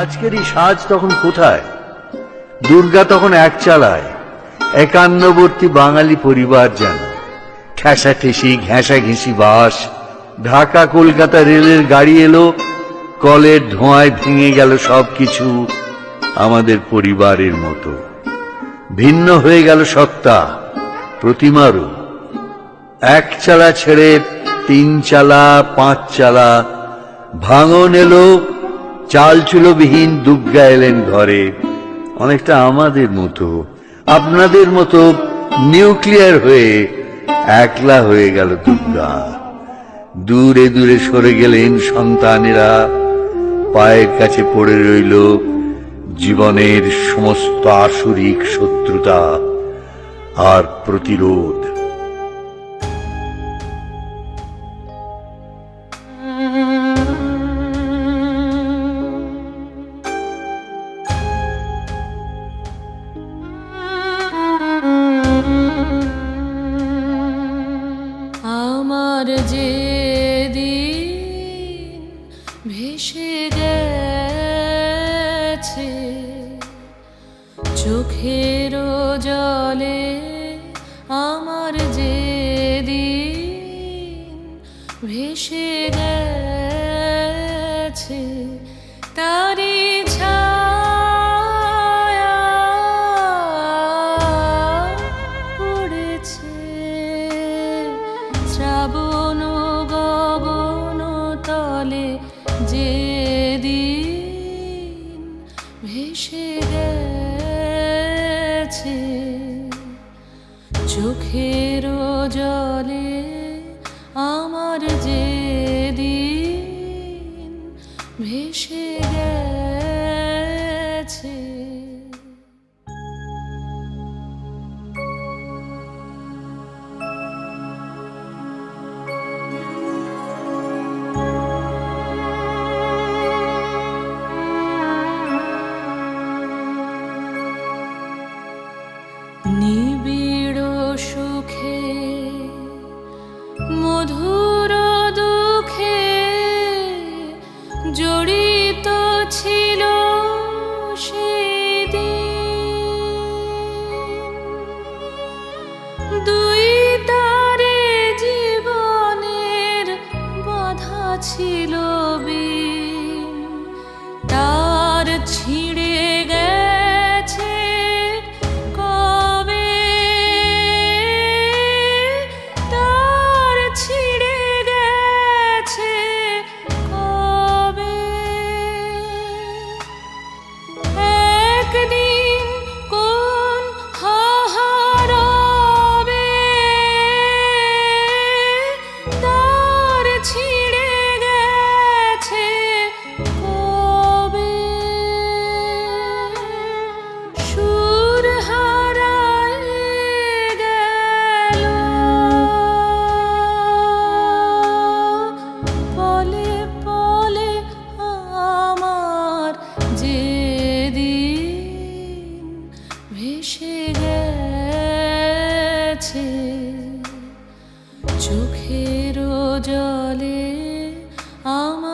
আজকের এই সাজ তখন কোথায়? দুর্গা তখন এক চালায়, একান্নবর্তী বাঙালি পরিবার যেন। ঠেসা ঠেসি ঘেঁষা বাস, ঢাকা কলকাতা রেলের গাড়ি এলো, কলের ধোঁয়ায় ভেঙে গেল সবকিছু আমাদের পরিবারের মতো। ভিন্ন হয়ে গেল সত্তা, প্রতিমারও। এক চালা ছেড়ে তিন চালা, পাঁচ চালা, ভাঙন এলো চাল চুলোবিহীন দুর্গা এলেন ঘরে। অনেকটা আমাদের মতো, আপনাদের মতো নিউক্লিয়ার হয়ে একলা হয়ে গেল দুর্গা। দূরে দূরে সরে গেলেন সন্তানেরা। পায়ের কাছে পড়ে রইল জীবনের সমস্ত আসরিক শত্রুতা আর প্রতিরোধ। যে দিন ভেসে গেছে চোখের জলে আমার যে দিন ভেসে গেছে তারি ছায়া পড়েছে। তলে যে দিন ভেসে গেছে চোখের জলে আমার যে দিন ভেসে দুই তারে জীবনের ছিল তার ছিঁড়ে চোখের জলে আমার